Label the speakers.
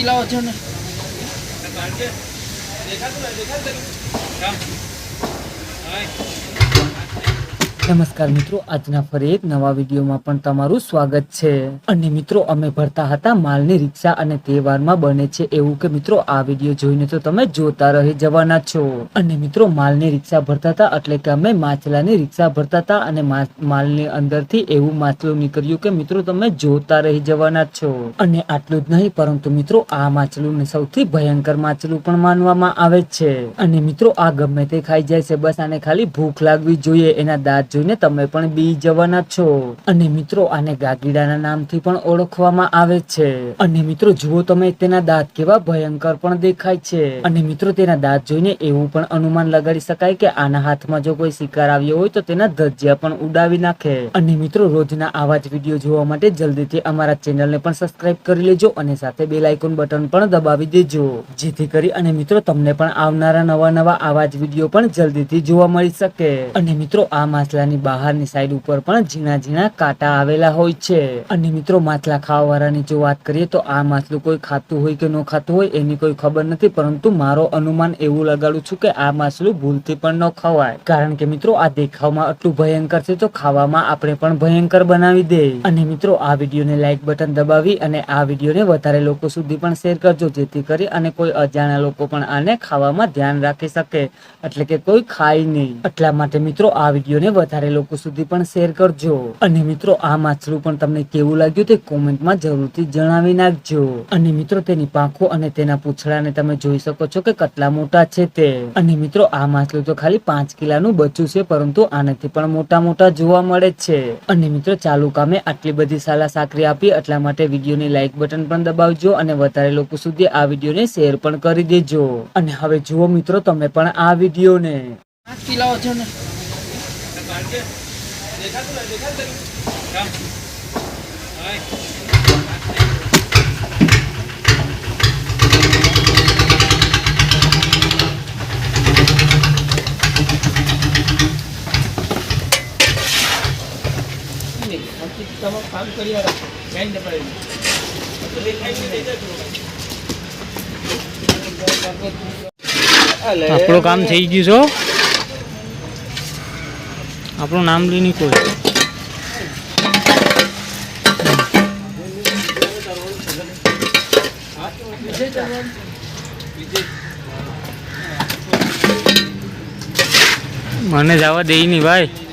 Speaker 1: આજથી લાવો છો ને? નમસ્કાર મિત્રો, આજના ફરી એક નવા વિડીયોમાં પણ તમારું સ્વાગત છે. અને મિત્રો, અમે ભરતા હતા માલની રિક્ષા અને તહેવારમાં બને છે એવું કે મિત્રો, આ વીડિયો જોઈને તો તમે જોતા રહી જવાના છો. અને મિત્રો, માલની રિક્ષા ભરતા હતા એટલે કે અમે માછલાની રિક્ષા ભરતા હતા અને માલની અંદરથી એવું માછલું નીકળ્યું કે મિત્રો, તમે જોતા રહી જવાના છો. અને આટલું જ નહીં, પરંતુ મિત્રો, આ માછલું સૌથી ભયંકર માછલું પણ માનવામાં આવે છે. અને મિત્રો, આ ગમે તે ખાઈ જાય છે, બસ આને ખાલી ભૂખ લાગવી જોઈએ, એના દાંત જોઈને તમે પણ બી જવાના છો. અને મિત્રો, આને ગાગીડાના નામથી પણ ઓળખવામાં આવે છે. અને મિત્રો, જુઓ તમે, તેના દાંત કેવા ભયંકર પણ દેખાય છે. અને મિત્રો, તેના દાંત જોઈને એવું પણ અનુમાન લગાડી શકાય કે આના હાથમાં જો કોઈ શિકાર આવ્યો હોય તો તેના ધજિયા પણ ઉડાવી નાખે. અને મિત્રો, રોજના આવા જ વીડિયો જોવા માટે જલ્દીથી અમારા ચેનલને પણ સબસ્ક્રાઇબ કરી લેજો અને સાથે બેલ આઇકોન બટન પણ દબાવી દેજો. જેથી કરી અને મિત્રો, તમને પણ આવનારા નવા નવા આવા જ વીડિયો પણ જલ્દીથી જોવા મળી શકે. અને મિત્રો, આ માછલાની બહારની સાઈડ ઉપર પણ ઝીણા ઝીણા કાંટા આવેલા હોય છે. અને મિત્રો, માછલા ખાવાવાળાની જો વાત કરીએ તો આ માછલું કોઈ ખાતું હોય કે ન ખાતું હોય એની કોઈ ખબર નથી, પરંતુ મારો અનુમાન એવું લગાડું છું કે આ માછલું ભૂલથી પણ ન ખવાય. કારણ કે મિત્રો, આ દેખાવમાં આટલું ભયંકર છે તો ખાવામાં આપણે પણ ભયંકર બનાવી દે. અને મિત્રો, આ વિડીયોને લાઈક બટન દબાવી અને આ વિડીયોને વધારે લોકો સુધી પણ શેર કરજો, જેથી કરી અને કોઈ અજાણ્યા લોકો પણ આને ખાવામાં ધ્યાન રાખી શકે. એટલે કે કોઈ ખાય નહીં. એટલા માટે મિત્રો, આ વિડીયોને વધારે લોકો સુધી પણ શેર કરજો. અને મિત્રો, આ માછલું પણ તમને કેવું લાગ્યું તે કોમેન્ટમાં જરૂરથી જણાવી નાખજો. અને મિત્રો, તેની પાંખો અને તેના પૂંછડાને તમે જોઈ શકો છો કે કેટલા મોટા છે તે. અને મિત્રો, આ માછલું તો ખાલી પાંચ કિલાનું બચ્ચું છે, પરંતુ આનાથી પણ મોટા મોટા જોવા મળે છે. અને મિત્રો, ચાલુ કામે આટલી બધી સાલા સાકરી આપી, એટલા માટે વિડીયોની લાઈક બટન પણ દબાવજો અને વધારે લોકો સુધી આ વિડીયોને શેર પણ કરી દેજો. અને હવે જુઓ મિત્રો, તમે પણ આ વિડીયોને. લાવો છો ને. કામ કરી
Speaker 2: આપણું કામ થઈ ગયું છો આપણું નામ લઈને કોઈ. મને જવા દે નહીં ભાઈ.